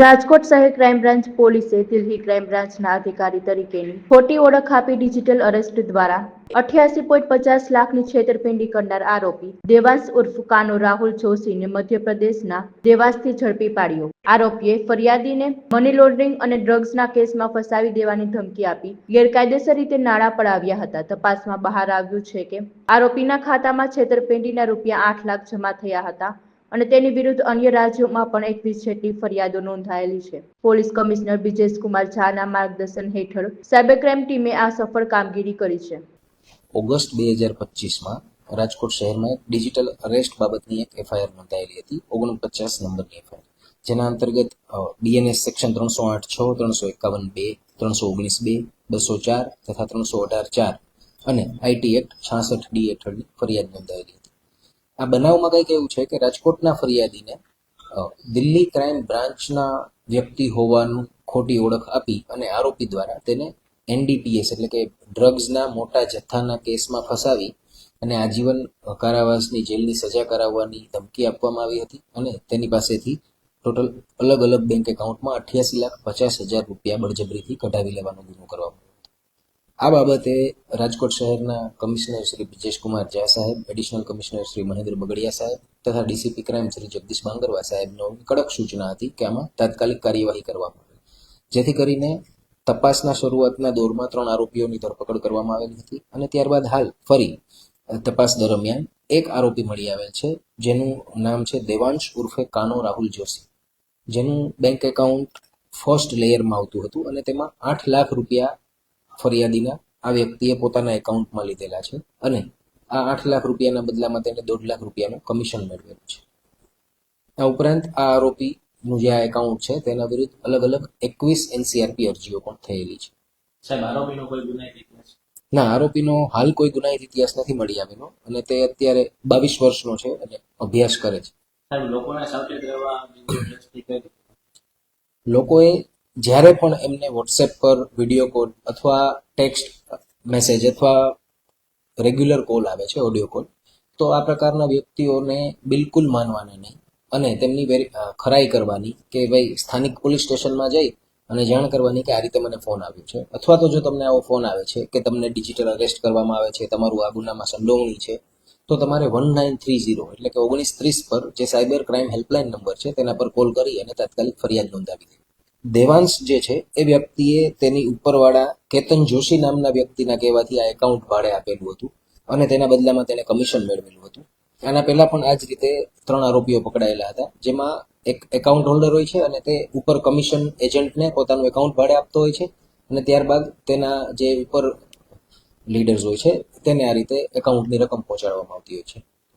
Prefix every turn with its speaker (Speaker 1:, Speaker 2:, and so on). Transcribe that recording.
Speaker 1: રાજકોટ શહેર crime branch પોલીસે Delhi crime બ્રાન્ચના અધિકારી તરીકેની ખોટી ઓળખ આપી ડિજિટલ અરેસ્ટ દ્વારા અઠ્યાસી પોઈન્ટ પચાસ લાખની છેતરપિંડી કરનાર આરોપી દેવાંશ ઉર્ફ કાનો રાહુલ જોશીને મધ્યપ્રદેશના દેવાસથી ઝડપી પાડ્યો. આરોપીએ ફરિયાદીને મની લોન્ડરિંગ અને ડ્રગ્સના કેસમાં ફસાવી દેવાની ધમકી આપી ગેરકાયદેસર રીતે નાણાં પડાવ્યા હતા. તપાસમાં બહાર આવ્યું છે કે આરોપીના ખાતામાં છેતરપિંડીના રૂપિયા આઠ લાખ જમા થયા હતા. અને તેની વિરુદ્ધ અન્ય રાજ્યોમાં પણ એકવીસ જેટલી ફરિયાદો નોંધાયેલી છે. પોલીસ કમિશનર બ્રિજેશ કુમાર ઝાના માર્ગદર્શન હેઠળ સાયબર ક્રાઇમ ટીમે આ સફળ કામગીરી કરી છે.
Speaker 2: ઓગસ્ટ બે હજાર પચીસમાં રાજકોટ શહેરમાં એક ડિજિટલ અરેસ્ટ બાબતની એક એફઆઈઆર નોંધાયેલી હતી. ઓગણપચાસ નંબરની એફઆઈઆર. જેના અંતર્ગત ડીએનએસ સેક્શન ત્રણસો આઠ છ, ત્રણસો એકાવન બે, ત્રણસો ઓગણીસ બે, બસો ચાર તથા ત્રણસો અઢાર ચાર અને આઈટી એક્ટ છાસઠ ડી હેઠળની ફરિયાદ નોંધાયેલી આ બનાવમાં કંઈક એવું છે કે રાજકોટના ફરિયાદીને દિલ્હી ક્રાઇમ બ્રાન્ચના વ્યક્તિ હોવાનું ખોટી ઓળખ આપી અને આરોપી દ્વારા તેને એનડીપીએસ એટલે કે ડ્રગ્સના મોટા જથ્થાના કેસમાં ફસાવી અને આજીવન કારાવાસની જેલની સજા કરાવવાની ધમકી આપવામાં આવી હતી અને તેની પાસેથી ટોટલ અલગ અલગ બેંક એકાઉન્ટમાં અઠ્યાસી લાખ પચાસ હજાર રૂપિયા બળજબરીથી કઢાવી લેવાનો ગુનો કરવામાં આ બાબતે રાજકોટ શહેરના કમિશનર શ્રી બ્રિજેશ કુમાર ઝા સાહેબ એડિશનલ કમિશનર શ્રી મહેન્દ્ર બગડિયા સાહેબ તથા ડીસીપી ક્રાઇમ શ્રી જગદીશ બાંગરવા સાહેબનો કડક સૂચના હતી કે આમાં તાત્કાલિક કાર્યવાહી કરવામાં આવે. જેથી કરીને તપાસના શરૂઆતના દોરમાં ત્રણ આરોપીઓની ધરપકડ કરવામાં આવેલી હતી અને ત્યારબાદ હાલ ફરી તપાસ દરમિયાન એક આરોપી મળી આવેલ છે, જેનું નામ છે દેવાંશ ઉર્ફે કાનો રાહુલ જોશી. જેનું બેંક એકાઉન્ટ ફર્સ્ટ લેયરમાં આવતું હતું અને તેમાં આઠ લાખ રૂપિયા ફરિયાદીના આ વ્યક્તિએ પોતાના એકાઉન્ટમાં લીધેલા છે અને આ આઠ લાખ રૂપિયાના બદલામાં તેને દોઢ લાખ રૂપિયાનું કમિશન મેળવેલું છે. આ ઉપરાંત આ આરોપીનું જે આ એકાઉન્ટ છે તેના વિરુદ્ધ અલગ અલગ એકવીસ એનસીઆરપી અરજીઓ પણ થયેલી છે.
Speaker 3: સાહેબ આરોપીનો કોઈ ગુનાહિત ઇતિહાસ?
Speaker 2: ના આરોપીનો હાલ કોઈ ગુનાહિત ઇતિહાસ નથી મળી આવેલો અને તે અત્યારે બાવીસ વર્ષનો છે અને અભ્યાસ કરે છે. લોકોએ જ્યારે પણ એમને વોટ્સએપ પર વીડિયો કોલ અથવા ટેક્સ્ટ મેસેજ અથવા રેગ્યુલર કોલ આવે છે ઓડિયો કોલ તો આ પ્રકારના વ્યક્તિઓને બિલકુલ માનવાના નહીં. અને તેમની વેરી ખરાઈ કરવાની કે ભાઈ સ્થાનિક પોલીસ સ્ટેશનમાં જઈ અને જાણ કરવાની કે આ રીતે મને ફોન આવ્યો છે. અથવા તો જો તમને આવો ફોન આવે છે કે તમને ડિજિટલ અરેસ્ટ કરવામાં આવે છે, તમારું આ ગુનામાં સંડોવણી છે, તો તમારે વન નાઇન થ્રી ઝીરો એટલે કે ઓગણીસ ત્રીસ પર જે સાયબર ક્રાઇમ હેલ્પલાઇન નંબર છે તેના પર કોલ કરી અને તાત્કાલિક ફરિયાદ નોંધાવી દે દેવાંશ જે છે, એ વ્યક્તિએ તેની ઉપરવાળા કેતન જોશી નામના વ્યક્તિના કહેવાથી આ એકાઉન્ટ ભાડે આપેલું હતું અને તેના બદલામાં તેને કમિશન મેળવેલું હતું. આના પહેલા પણ આ જ રીતે ત્રણ આરોપીઓ પકડાયેલા હતા, જેમાં એક એકાઉન્ટ હોલ્ડર હોય છે અને તે ઉપર કમિશન એજન્ટને પોતાનું એકાઉન્ટ ભાડે આપતો હોય છે અને ત્યારબાદ તેના જે ઉપર લીડર્સ હોય છે, તેને આ રીતે એકાઉન્ટની રકમ પહોંચાડવામાં આવતી હોય છે.